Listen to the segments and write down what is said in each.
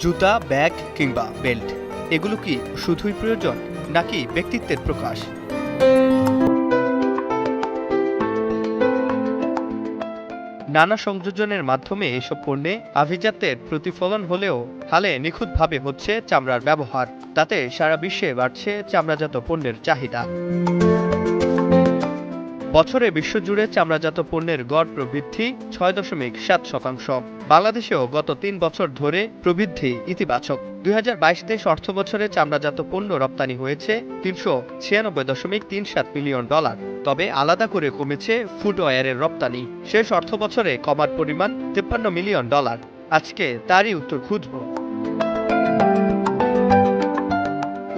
জুতা, ব্যাগ কিংবা বেল্ট। এগুলো কি শুধুই প্রয়োজন, নাকি ব্যক্তিত্বের প্রকাশ? নানা সংযোজনের মাধ্যমে এসব পণ্যে আভিজাত্যের প্রতিফলন হলেও হালে নিখুঁতভাবে হচ্ছে চামড়ার ব্যবহার। তাতে সারা বিশ্বে বাড়ছে চামড়াজাত পণ্যের চাহিদা। বছরে বিশ্বজুড়ে চামড়াজাত পণ্যের গড় প্রবৃদ্ধি ছয় দশমিক সাত শতাংশ। বাংলাদেশেও গত তিন বছর ধরে প্রবৃদ্ধি ইতিবাচক। দুই হাজার বাইশ তেইশ অর্থ বছরে চামড়াজাত পণ্য রপ্তানি হয়েছে তিনশো ছিয়ানব্বই দশমিক তিন সাত মিলিয়ন ডলার। তবে আলাদা করে কমেছে ফুটওয়্যারের রপ্তানি। শেষ অর্থ বছরে কমার পরিমাণ তেপ্পান্ন মিলিয়ন ডলার। আজকে তারই উত্তর খুঁজব।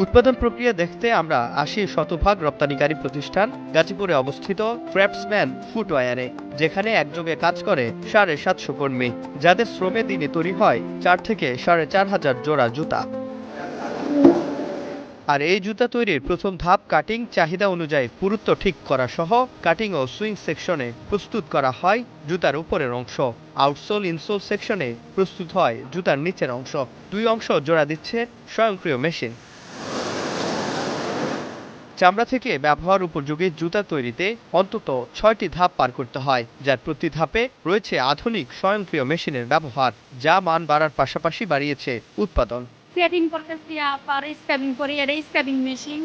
উৎপাদন প্রক্রিয়া দেখতে আমরা আসি শতভাগ রপ্তানিকারী প্রতিষ্ঠান গাজীপুরে অবস্থিত ক্র্যাফটসম্যান ফুটওয়্যারে যেখানে একযোগে কাজ করে সাড়ে সাতশো কর্মী, যাদের শ্রমে দিনে তৈরি হয় চার থেকে সাড়ে চার হাজার জোড়া জুতা। আর এই জুতা তৈরির প্রথম ধাপ কাটিং চাহিদা অনুযায়ী পুরুত্ব ঠিক করা সহ কাটিং ও সুইং সেকশনে প্রস্তুত করা হয় জুতার উপরের অংশ। আউটসোল ইনসোল সেকশনে প্রস্তুত হয় জুতার নিচের অংশ। দুই অংশ জোড়া দিচ্ছে স্বয়ংক্রিয় মেশিন। চামড়া থেকে ব্যবহার উপযোগী জুতা তৈরিতে অন্তত ছয়টি ধাপ পার করতে হয় যার প্রতি ধাপে রয়েছে আধুনিক স্বয়ংক্রিয় মেশিনের ব্যবহার যা মান বাড়ার পাশাপাশি বাড়িয়েছে উৎপাদন। সেটিং করতেছি আবার স্ক্যাবিং করি এটা স্ক্যাবিং মেশিন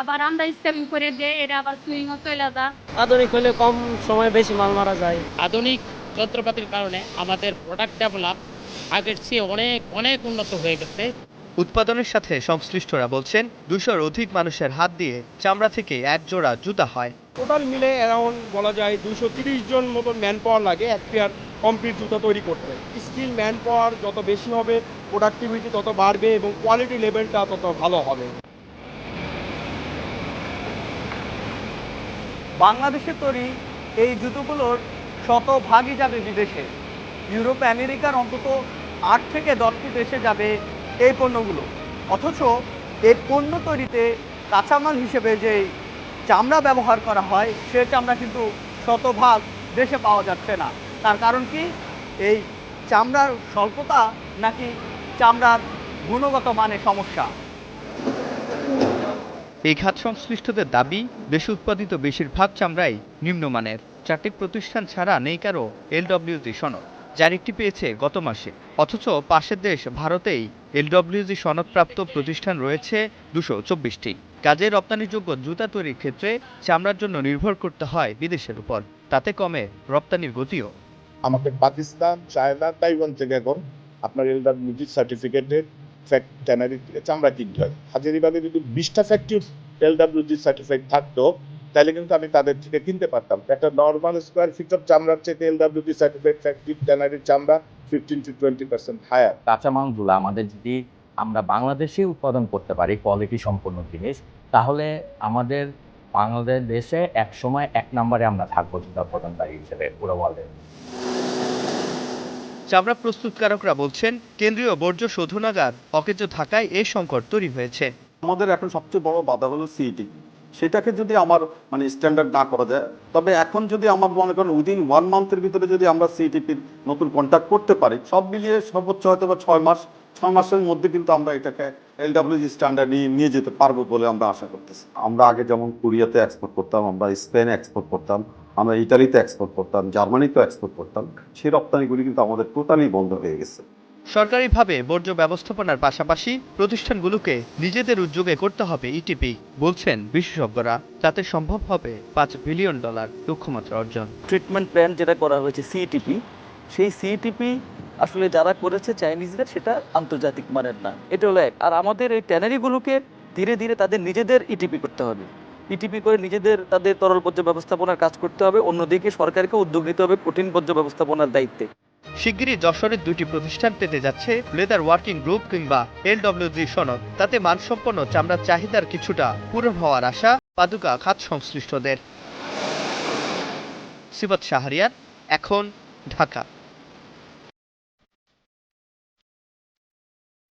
আবার আমরা স্ক্যাবিং করে দিয়ে এটা আবার সুইংও চলে যা আধুনিক হলে কম সময়ে বেশি মাল মারা যায়। আধুনিক যন্ত্রপাতির কারণে আমাদের প্রোডাক্ট ডেভেলপ আগের চেয়ে অনেক অনেক উন্নত হয়ে গেছে। উৎপাদনের সাথে সংশ্লিষ্টরা বলছেন দুশোর অধিক মানুষের হাত দিয়ে চামড়া থেকে এক জোড়া জুতা হয়। টোটাল মিলে অ্যারাউন্ড বলা যায় দুশো তিরিশ জন মতন ম্যান পাওয়ার লাগে এক পেয়ার কমপ্লিট জুতা তৈরি করতে। স্কিল ম্যান পাওয়ার যত বেশি হবে প্রোডাক্টিভিটি তত বাড়বে এবং কোয়ালিটি লেভেলটা তত ভালো হবে। বাংলাদেশে তৈরি এই জুতোগুলোর শতভাগই যাবে বিদেশে। ইউরোপ আমেরিকার অন্তত আট থেকে দশটি দেশে যাবে এই পণ্যগুলো। অথচ এই পণ্য তৈরিতে কাঁচামাল হিসেবে যে চামড়া ব্যবহার করা হয়, সে চামড়া কিন্তু শতভাগ দেশে পাওয়া যাচ্ছে না। তার কারণ কি? এই চামড়ার স্বল্পতা নাকি চামড়ার গুণগত মানে সমস্যা? এই খাত সংশ্লিষ্টদের দাবি দেশে উৎপাদিত বেশিরভাগ চামড়াই নিম্নমানের। চারটি প্রতিষ্ঠান ছাড়া নেই কারও এলডব্লিউজি সনদ। যার একটি পেয়েছে গত মাসে। অথচ পাশের দেশ ভারতেই এলডব্লিউজি সনদপ্রাপ্ত প্রতিষ্ঠান রয়েছে দুশো চব্বিশটি। কাজে রপ্তানিযোগ্য জুতা তৈরির ক্ষেত্রে চামড়ার জন্য নির্ভর করতে হয় বিদেশের উপর। তাতে কমে রপ্তানির গতিও। আমাকে পাকিস্তান, চায়না, তাইওয়ান থেকে এখন আপনার এলডাব্লিউজি সার্টিফিকেটের ফ্যাক্ট ট্যানারি চামড়া কিনতে হয়। হাজারিবাগে যদি বিশটা ফ্যাক্টরি এলডাব্লিউজি সার্টিফাইড থাকতো তাহলে কিন্তু আমি তাদের থেকে কিনতে পারতাম। একটা নর্মাল স্কোয়ার ফিট অফ চামড়ার চেয়ে এলডাব্লিউজি সার্টিফাইড ফ্যাক্টরি ট্যানারির চামড়া fifteen to twenty percent higher কাঁচা কাঁচামালগুলো আমাদের যদি আমরা বাংলাদেশে উৎপাদন করতে পারি কোয়ালিটি সম্পন্ন জিনিস তাহলে আমাদের বাংলাদেশ দেশে এক সময় এক নম্বরে আমরা থাকব জুতা উৎপাদনকারী হিসেবে পুরো ওয়ার্ল্ডে চামড়া প্রস্তুতকারকরা বলছেন কেন্দ্রীয় বর্জ্য শোধনাগার অকেজো থাকায় এই সংকট তৈরি হয়েছে। আমাদের এখন সবচেয়ে বড় বাধা হলো সিইটি সেটাকে যদি আমার মানে স্ট্যান্ডার্ড না করা যায়, তবে এখন যদি আমার মনে করেন উইদিন ওয়ান মান্থের ভিতরে যদি আমরা সিইটিপির নতুন কন্ট্যাক্ট করতে পারি, সব মিলিয়ে সর্বোচ্চ হয়তো বা ছয় মাস, ছয় মাসের মধ্যে কিন্তু আমরা এটাকে এলডাব্লিউজি স্ট্যান্ডার্ড নিয়ে নিয়ে যেতে পারব বলে আমরা আশা করতেছি। আমরা আগে যেমন কোরিয়াতে এক্সপোর্ট করতাম, আমরা স্পেনে এক্সপোর্ট করতাম, আমরা ইটালিতে এক্সপোর্ট করতাম জার্মানিতে এক্সপোর্ট করতাম, সেই রপ্তানিগুলি কিন্তু আমাদের টোটালি বন্ধ হয়ে গেছে। সরকারিভাবে বর্জ্য ব্যবস্থাপনার পাশাপাশি প্রতিষ্ঠানগুলোকে নিজেদের উদ্যোগে করতে হবে ইটিপি বলছেন বিশেষজ্ঞরা। তাতে সম্ভব হবে পাঁচ বিলিয়ন ডলার লক্ষ্যমাত্রা অর্জন। ট্রিটমেন্ট প্ল্যান যেটা করা হয়েছে সিইটিপি সেই সিইটিপি আসলে যারা করেছে চাইনিজরা সেটা আন্তর্জাতিক মানের না। এটা হলো এক। আর আমাদের এই ট্যানারিগুলোকে ধীরে ধীরে তাদের নিজেদের ইটিপি করতে হবে। ইটিপি করে নিজেদের তাদের তরল বর্জ্য ব্যবস্থাপনার কাজ করতে হবে। অন্যদিকে সরকারকে উদ্যোগ নিতে হবে কঠিন বর্জ্য ব্যবস্থাপনার দায়িত্বে। শিগগিরই যশোরের দুটি প্রতিষ্ঠান পেতে যাচ্ছে লেদার ওয়ার্কিং গ্রুপ কিংবা এলডব্লিউজি সনদ। তাতে মানসম্পন্ন চামড়ার চাহিদার কিছুটা পূরণ হওয়ার আশা পাদুকা খাত সংশ্লিষ্টদের। সিবত শাহরিয়ার, এখন ঢাকা।